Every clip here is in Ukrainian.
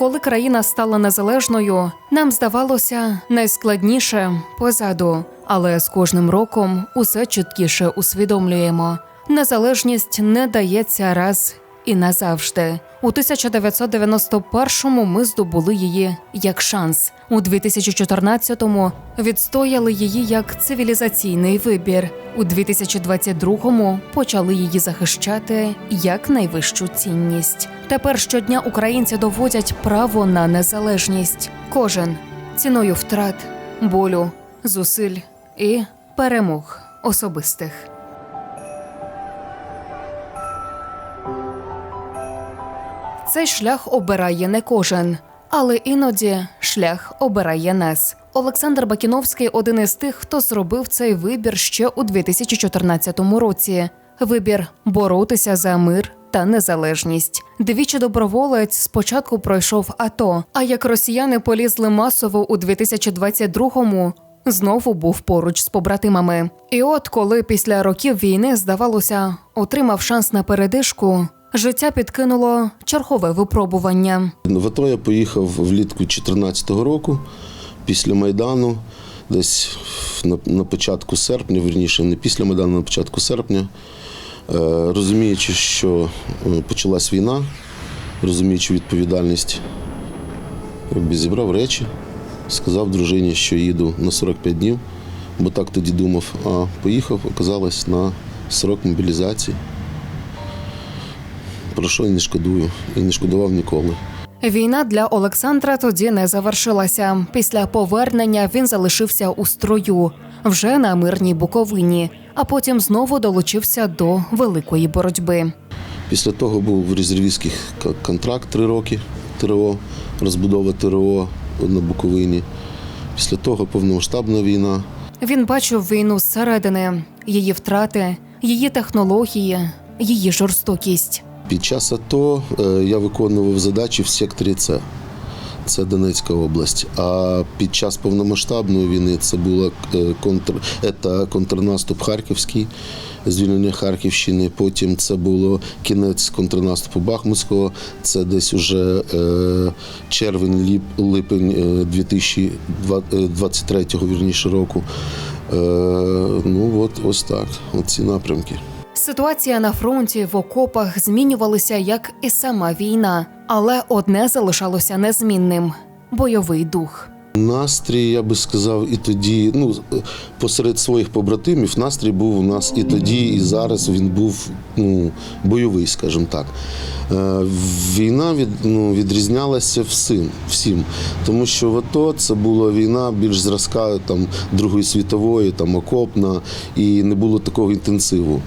коли країна стала незалежною, нам здавалося найскладніше позаду, але з кожним роком усе чіткіше усвідомлюємо. Незалежність не дається раз і назавжди. У 1991-му ми здобули її як шанс. У 2014-му відстояли її як цивілізаційний вибір. У 2022-му почали її захищати як найвищу цінність. Тепер щодня українці доводять право на незалежність. Кожен ціною втрат, болю, зусиль і перемог особистих. Цей шлях обирає не кожен, але іноді шлях обирає нас. Олександр Бакіновський один із тих, хто зробив цей вибір ще у 2014 році. Вибір боротися за мир та незалежність. Двічі доброволець спочатку пройшов АТО. А як росіяни полізли масово у 2022-му, знову був поруч з побратимами. І от коли після років війни, здавалося, отримав шанс на передишку, життя підкинуло чергове випробування. В АТО я поїхав влітку 2014 року після Майдану, десь на, початку серпня, верніше, не після Майдану, на початку серпня. Е, розуміючи, що е, почалась війна, розуміючи відповідальність, зібрав речі, сказав дружині, що їду на 45 днів, бо так тоді думав, а поїхав, оказалось на срок мобілізації. Про що і не шкодую, і не шкодував ніколи. Війна для Олександра тоді не завершилася. Після повернення він залишився у строю вже на мирній Буковині, а потім знову долучився до великої боротьби. Після того був в резервістських контракт три роки ТРО, розбудова ТРО на Буковині. Після того повномасштабна війна. Він бачив війну зсередини, її втрати, її технології, її жорстокість. Під час АТО е, я виконував задачі в секторі С. Це Донецька область. А під час повномасштабної війни це була е, контр, це контрнаступ Харківський, звільнення Харківщини. Потім це було кінець контрнаступу Бахмутського. Це десь уже е, червень, липень е, 2023 вірніше року. Ну от ось так. Оці напрямки. Ситуація на фронті в окопах змінювалася як і сама війна, але одне залишалося незмінним бойовий дух. Настрій, я би сказав, і тоді, ну, посеред своїх побратимів, настрій був у нас і тоді, і зараз він був ну, бойовий, скажімо так. Е, Війна від, ну, відрізнялася всім, всім. Тому що в АТО це була війна більш зразка там, Другої світової, там, окопна, і не було такого інтенсиву.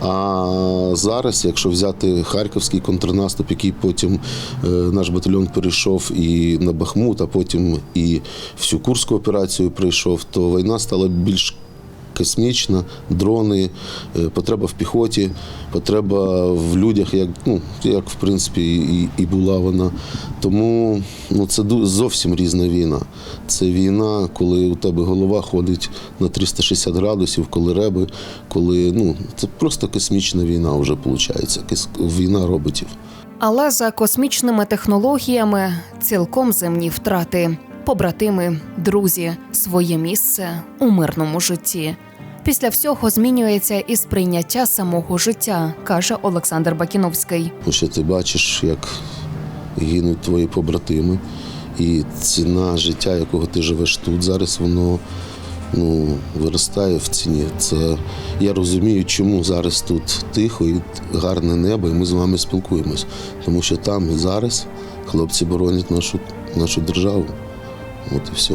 А зараз, якщо взяти харківський контрнаступ, який потім е, наш батальйон перейшов і на Бахмут, а потім і всю Курську операцію прийшов, то війна стала більш космічна, дрони, е, потреба в піхоті, потреба в людях, як, ну, як в принципі і, і була вона. Тому ну, це зовсім різна війна. Це війна, коли у тебе голова ходить на 360 градусів, коли реби, коли ну, це просто космічна війна вже виходить, війна роботів. Але за космічними технологіями цілком земні втрати, побратими, друзі, своє місце у мирному житті. Після всього змінюється і сприйняття самого життя, каже Олександр Бакіновський. Що ти бачиш, як гинуть твої побратими, і ціна життя, якого ти живеш тут, зараз воно ну, виростає в ціні. Це я розумію, чому зараз тут тихо і гарне небо, і ми з вами спілкуємось. Тому що там і зараз хлопці боронять нашу, нашу державу. От і все.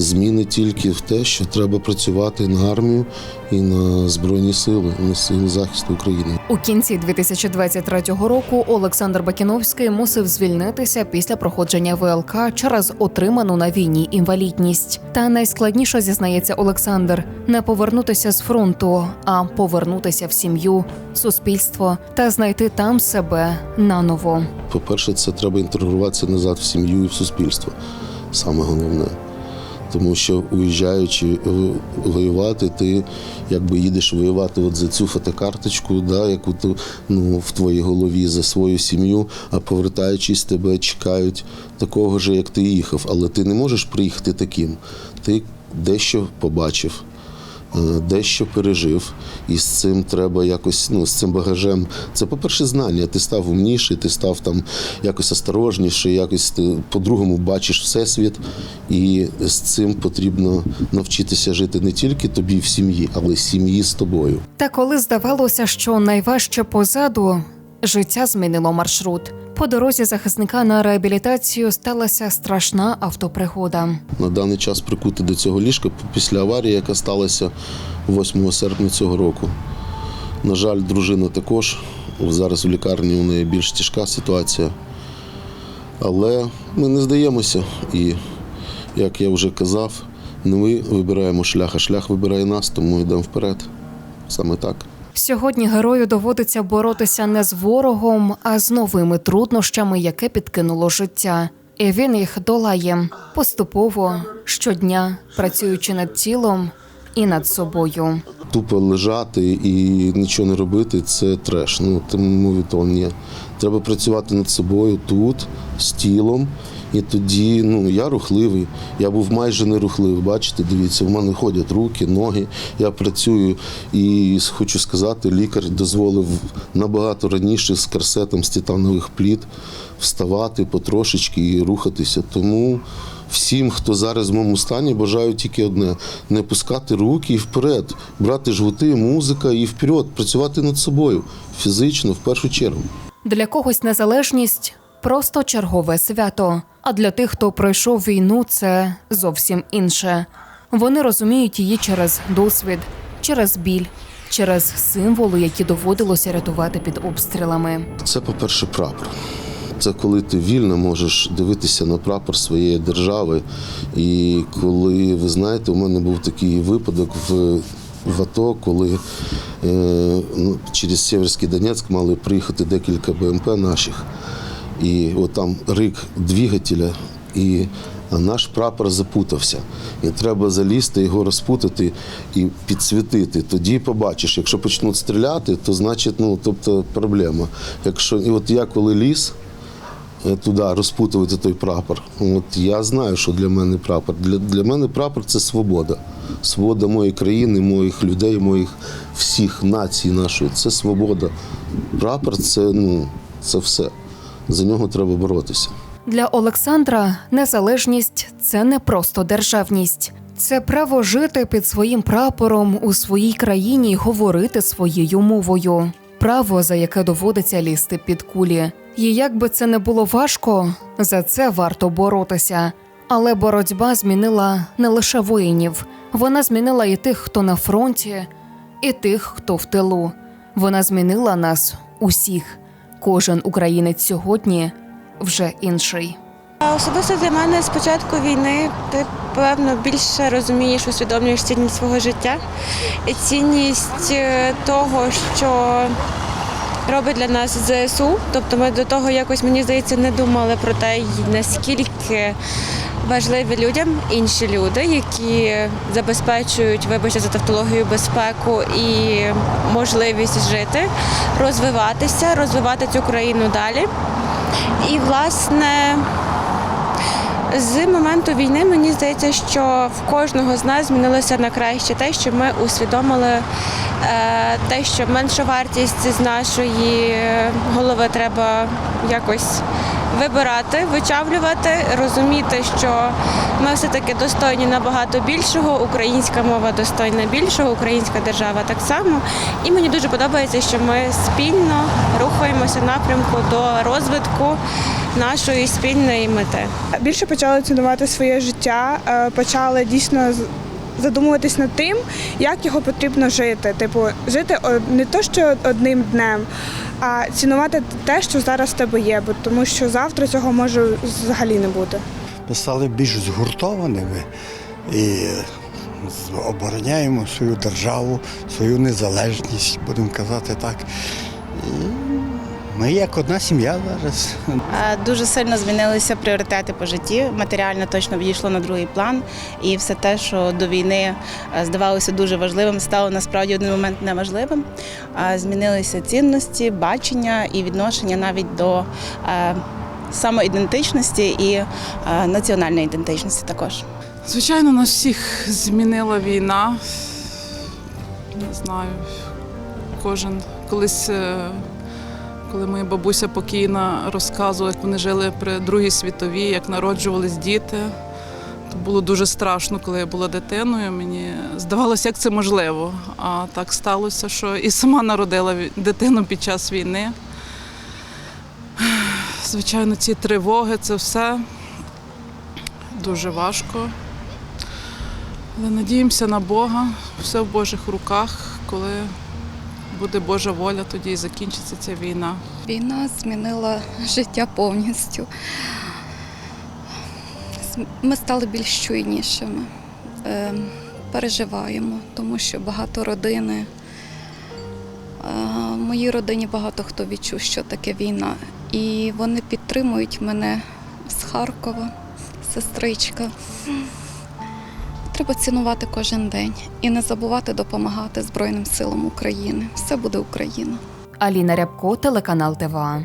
Зміни тільки в те, що треба працювати на армію і на Збройні сили, на сили захисту України. У кінці 2023 року Олександр Бакіновський мусив звільнитися після проходження ВЛК через отриману на війні інвалідність. Та найскладніше зізнається Олександр не повернутися з фронту, а повернутися в сім'ю, суспільство та знайти там себе наново. По-перше, це треба інтегруватися назад в сім'ю і в суспільство. Саме головне. Тому що уїжджаючи воювати, ти якби їдеш воювати от за цю фотокарточку, да, яку ти, ну, в твоїй голові за свою сім'ю, а повертаючись, тебе чекають такого ж, як ти їхав. Але ти не можеш приїхати таким. Ти дещо побачив, дещо пережив, і з цим треба якось, ну, з цим багажем. Це, по-перше, знання. Ти став умніший, ти став там якось осторожніший, якось ти по-другому бачиш всесвіт, і з цим потрібно навчитися жити не тільки тобі в сім'ї, але й сім'ї з тобою. Та коли здавалося, що найважче позаду, життя змінило маршрут. По дорозі захисника на реабілітацію сталася страшна автопригода. На даний час прикути до цього ліжка після аварії, яка сталася 8 серпня цього року. На жаль, дружина також. Зараз в лікарні у неї більш тяжка ситуація. Але ми не здаємося. І, як я вже казав, не ми вибираємо шлях, а шлях вибирає нас, тому йдемо вперед. Саме так. Сьогодні герою доводиться боротися не з ворогом, а з новими труднощами, яке підкинуло життя. І він їх долає поступово щодня, працюючи над тілом і над собою. Тупо лежати і нічого не робити це треш. Ну тому ні. Треба працювати над собою тут, з тілом. І тоді, ну я рухливий. Я був майже не рухливий. Бачите, дивіться, в мене ходять руки, ноги. Я працюю і хочу сказати, лікар дозволив набагато раніше з корсетом з титанових пліт вставати потрошечки і рухатися. Тому всім, хто зараз в моєму стані, бажаю тільки одне: не пускати руки і вперед, брати жгути, музика і вперед, працювати над собою фізично в першу чергу. Для когось незалежність просто чергове свято. А для тих, хто пройшов війну, це зовсім інше. Вони розуміють її через досвід, через біль, через символи, які доводилося рятувати під обстрілами. Це, по-перше, прапор. Це коли ти вільно можеш дивитися на прапор своєї держави. І коли, ви знаєте, у мене був такий випадок в, в АТО, коли е, ну, через Сєвєрський Донецьк мали приїхати декілька БМП наших. І от там рик двигателя, і наш прапор запутався. І треба залізти, його розпутати і підсвітити. Тоді побачиш, якщо почнуть стріляти, то значить, ну тобто проблема. Якщо і от я коли ліз е, туди розпутувати той прапор, от я знаю, що для мене прапор. Для, для мене прапор це свобода. Свобода моєї країни, моїх людей, моїх всіх націй нашої. Це свобода. Прапор це ну це все. За нього треба боротися. Для Олександра незалежність це не просто державність, це право жити під своїм прапором у своїй країні й говорити своєю мовою. Право, за яке доводиться лізти під кулі. І як би це не було важко, за це варто боротися. Але боротьба змінила не лише воїнів, вона змінила і тих, хто на фронті, і тих, хто в тилу. Вона змінила нас усіх. Кожен українець сьогодні вже інший. Особисто для мене з початку війни ти певно більше розумієш, усвідомлюєш цінність свого життя і цінність е, того, що робить для нас ЗСУ. Тобто ми до того якось, мені здається, не думали про те, наскільки важливі людям інші люди, які забезпечують, вибачте за тавтологію, безпеку і можливість жити, розвиватися, розвивати цю країну далі. І, власне, з моменту війни мені здається, що в кожного з нас змінилося на краще те, що ми усвідомили е, те, що менша вартість з нашої голови треба якось вибирати, вичавлювати, розуміти, що ми все-таки достойні набагато більшого, українська мова достойна більшого, українська держава так само. І мені дуже подобається, що ми спільно рухаємося напрямку до розвитку нашої спільної мети. більше почали цінувати своє життя, е, почали дійсно задумуватись над тим, як його потрібно жити. Типу, жити не то, що одним днем, а цінувати те, що зараз в тебе є, бо тому що завтра цього може взагалі не бути. Ми стали більш згуртованими і обороняємо свою державу, свою незалежність, будемо казати так. І Ми як одна сім'я зараз. Е, Дуже сильно змінилися пріоритети по житті. Матеріально точно відійшло на другий план, і все те, що до війни е, здавалося дуже важливим, стало насправді в один момент неважливим. Е, Змінилися цінності, бачення і відношення навіть до самоідентичності і національної ідентичності також. Звичайно, нас всіх змінила війна. Не знаю, кожен колись, коли моя бабуся покійна розказувала, як вони жили при Другій світовій, як народжувались діти. То було дуже страшно, коли я була дитиною. Мені здавалося, як це можливо. А так сталося, що і сама народила дитину під час війни. Звичайно, ці тривоги, це все дуже важко. Але надіємося на Бога, все в Божих руках. Коли буде Божа воля, тоді і закінчиться ця війна. Війна змінила життя повністю. Ми стали більш чуйнішими, е, переживаємо, тому що багато родини. е, моїй родині багато хто відчув, що таке війна. І вони підтримують мене з Харкова, сестричка. Треба цінувати кожен день і не забувати допомагати Збройним силам України. Все буде Україна. Аліна Рябко, телеканал ТВА.